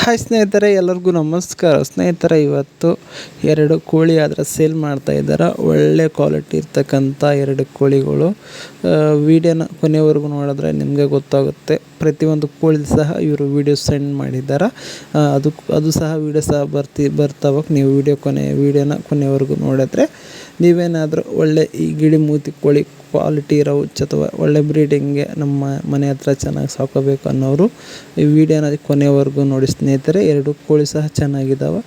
Hi ಸ್ನೇಹಿತರೆ ಎಲ್ಲರಿಗೂ ನಮಸ್ಕಾರ. ಸ್ನೇಹಿತರೆ, ಇವತ್ತು ಎರಡು ಕೋಳಿ ಆದರೆ ಸೇಲ್ ಮಾಡ್ತಾ ಇದ್ದಾರೆ? ಒಳ್ಳೆ ಕ್ವಾಲಿಟಿ ಇರ್ತಕ್ಕಂಥ ಎರಡು ಕೋಳಿಗಳು. ವಿಡಿಯೋನ ಕೊನೆವರೆಗೂ ನೋಡಿದ್ರೆ ನಿಮಗೆ ಗೊತ್ತಾಗುತ್ತೆ. ಪ್ರತಿಯೊಂದು ಕೋಳಿ ಸಹ ಇವರು ವಿಡಿಯೋ ಸೆಂಡ್ ಮಾಡಿದ್ದಾರೆ? ಅದು ಅದು ಸಹ ವಿಡಿಯೋ ಸಹ ಬರ್ತಿ ಬರ್ತಾವಾಗ ನೀವು ವಿಡಿಯೋ ಕೊನೆ, ವಿಡಿಯೋನ ಕೊನೆವರೆಗೂ ನೋಡಿದ್ರೆ ನೀವೇನಾದರೂ ಒಳ್ಳೆ ಈ ಗಿಳಿ ಮೂತಿ ಕೋಳಿ ಕ್ವಾಲಿಟಿ ಇರೋ ಅಥವಾ ಒಳ್ಳೆ ಬ್ರೀಡಿಂಗ್ಗೆ ನಮ್ಮ ಮನೆ ಹತ್ರ ಚೆನ್ನಾಗಿ ಸಾಕೋಬೇಕು ಅನ್ನೋರು ಈ ವಿಡಿಯೋನ ಕೊನೆವರೆಗೂ ನೋಡಿ ಸ್ನೇಹಿತರೆ, ಎರಡು ಕೋಳಿ ಸಹ ಚೆನ್ನಾಗಿದ್ದಾವೆ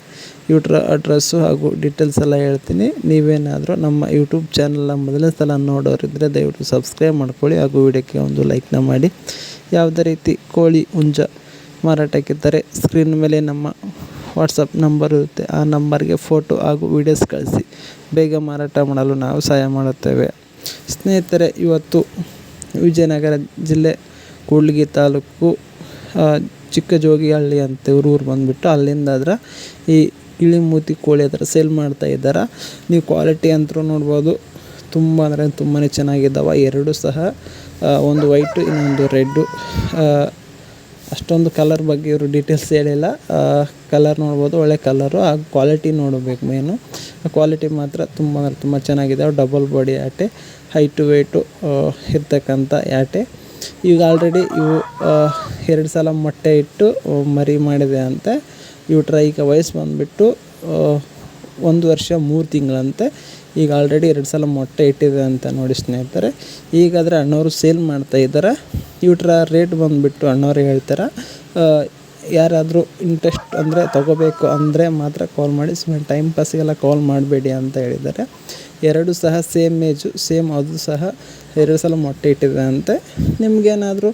ಇವ್ರ ಅಡ್ರೆಸ್ಸು ಹಾಗೂ ಡೀಟೇಲ್ಸ್ ಎಲ್ಲ ಹೇಳ್ತೀನಿ. ನೀವೇನಾದರೂ ನಮ್ಮ ಯೂಟ್ಯೂಬ್ ಚಾನಲ್ನ ಮೊದಲನೇ ಸಲ ನೋಡೋರಿದ್ದರೆ ದಯವಿಟ್ಟು ಸಬ್ಸ್ಕ್ರೈಬ್ ಮಾಡ್ಕೊಳ್ಳಿ ಹಾಗೂ ವಿಡಿಯೋಕ್ಕೆ ಒಂದು ಲೈಕ್ನ ಮಾಡಿ. ಯಾವುದೇ ರೀತಿ ಕೋಳಿ ಹುಂಜ ಮಾರಾಟಕ್ಕಿದ್ದರೆ ಸ್ಕ್ರೀನ್ ಮೇಲೆ ನಮ್ಮ ವಾಟ್ಸಪ್ ನಂಬರ್ ಇರುತ್ತೆ. ಆ ನಂಬರ್ಗೆ ಫೋಟೋ ಹಾಗೂ ವೀಡಿಯೋಸ್ ಕಳಿಸಿ. ಬೇಗ ಮಾರಾಟ ಮಾಡಲು ನಾವು ಸಹಾಯ ಮಾಡುತ್ತೇವೆ. ಸ್ನೇಹಿತರೆ, ಇವತ್ತು ವಿಜಯನಗರ ಜಿಲ್ಲೆ ಕೂಡ್ಲಿಗಿ ತಾಲೂಕು ಚಿಕ್ಕ ಜೋಗಿಹಳ್ಳಿ ಅಂತ ಊರು ಬಂದುಬಿಟ್ಟು ಅಲ್ಲಿಂದ ಅದರ ಈ ಇಳಿಮೂತಿ ಕೋಳಿ ಹತ್ರ ಸೇಲ್ ಮಾಡ್ತಾ ಇದ್ದಾರೆ. ನೀವು ಕ್ವಾಲಿಟಿ ಅಂತರೂ ನೋಡ್ಬೋದು. ತುಂಬ ಅಂದರೆ ತುಂಬಾ ಚೆನ್ನಾಗಿದ್ದಾವೆ. ಎರಡು ಸಹ ಒಂದು ವೈಟು ಇನ್ನೊಂದು ರೆಡ್ಡು ಅಷ್ಟೊಂದು ಕಲರ್ ಬಗ್ಗೆ ಇವರು ಡೀಟೇಲ್ಸ್ ಹೇಳಿಲ್ಲ. ಕಲರ್ ನೋಡ್ಬೋದು, ಒಳ್ಳೆ ಕಲರು ಹಾಗೂ ಕ್ವಾಲಿಟಿ ನೋಡಬೇಕು ಮೇನು ಕ್ವಾಲಿಟಿ ಮಾತ್ರ ತುಂಬ ಅಂದರೆ ತುಂಬ ಚೆನ್ನಾಗಿದ್ದಾವೆ ಡಬಲ್ ಬಾಡಿ ಆಟೆ ಹೈಟು ವೆಯ್ಟು ಇರ್ತಕ್ಕಂಥ ಆಟೆ ಈಗ ಆಲ್ರೆಡಿ ಇವು ಎರಡು ಸಲ ಮೊಟ್ಟೆ ಇಟ್ಟು, ಮರಿ ಮಾಡಿದೆ ಅಂತೆ ಇವು ಈಗ ವಯಸ್ಸು ಬಂದುಬಿಟ್ಟು ಒಂದು ವರ್ಷ, ಮೂರು ತಿಂಗಳಂತೆ ಈಗ ಆಲ್ರೆಡಿ ಎರಡು ಸಲ ಮೊಟ್ಟೆ ಇಟ್ಟಿದೆ ಅಂತ ನೋಡಿ ಸ್ನೇಹಿತರೆ. ಈಗಾದರೆ ಅಣ್ಣವರು ಸೇಲ್ ಮಾಡ್ತಾ ಇದ್ದಾರೆ ಇವ್ರ ರೇಟ್ ಬಂದುಬಿಟ್ಟು ಅಣ್ಣವ್ರು ಹೇಳ್ತಾರೆ ಯಾರಾದರೂ ಇಂಟ್ರೆಸ್ಟ್ ಅಂದರೆ ತೊಗೋಬೇಕು ಅಂದರೆ ಮಾತ್ರ ಕಾಲ್ ಮಾಡಿ ಸುಮ್ಮನೆ ಟೈಮ್ ಪಾಸಿಗೆಲ್ಲ ಕಾಲ್ ಮಾಡಬೇಡಿ ಅಂತ ಹೇಳಿದ್ದಾರೆ. ಎರಡು ಸಹ ಸೇಮ್ ಏಜು ಸೇಮ್ ಅದು ಸಹ ಎರಡು ಸಲ ಮೊಟ್ಟೆ ಇಟ್ಟಿದೆ ಅಂತೆ. ನಿಮಗೇನಾದರೂ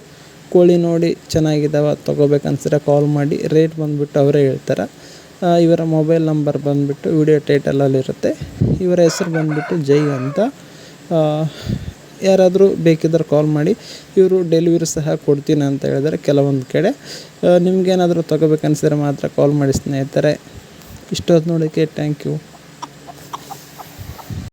ಕೋಳಿ ನೋಡಿ ಚೆನ್ನಾಗಿದ್ದಾವೆ ತೊಗೋಬೇಕನ್ಸಿದ್ರೆ ಕಾಲ್ ಮಾಡಿ ರೇಟ್ ಬಂದುಬಿಟ್ಟು ಅವರೇ ಹೇಳ್ತಾರೆ. ಇವರ ಮೊಬೈಲ್ ನಂಬರ್ ಬಂದುಬಿಟ್ಟು ವಿಡಿಯೋ ಟೈಟಲಲ್ಲಿರುತ್ತೆ ಇವರ ಹೆಸರು ಬಂದುಬಿಟ್ಟು ಜೈ ಅಂತ. ಯಾರಾದರೂ ಬೇಕಿದ್ದರೆ ಕಾಲ್ ಮಾಡಿ. ಇವರು ಡೆಲಿವರಿ ಸಹ ಕೊಡ್ತೀನಿ ಅಂತ ಹೇಳಿದರೆ ಕೆಲವೊಂದು ಕಡೆ. ನಿಮಗೇನಾದರೂ ತೊಗೋಬೇಕನ್ಸಿದ್ರೆ ಮಾತ್ರ ಕಾಲ್ ಮಾಡಿ ಸ್ನೇಹಿತರೆ. ಇಷ್ಟೊತ್ತು ನೋಡೋಕ್ಕೆ ಥ್ಯಾಂಕ್ ಯು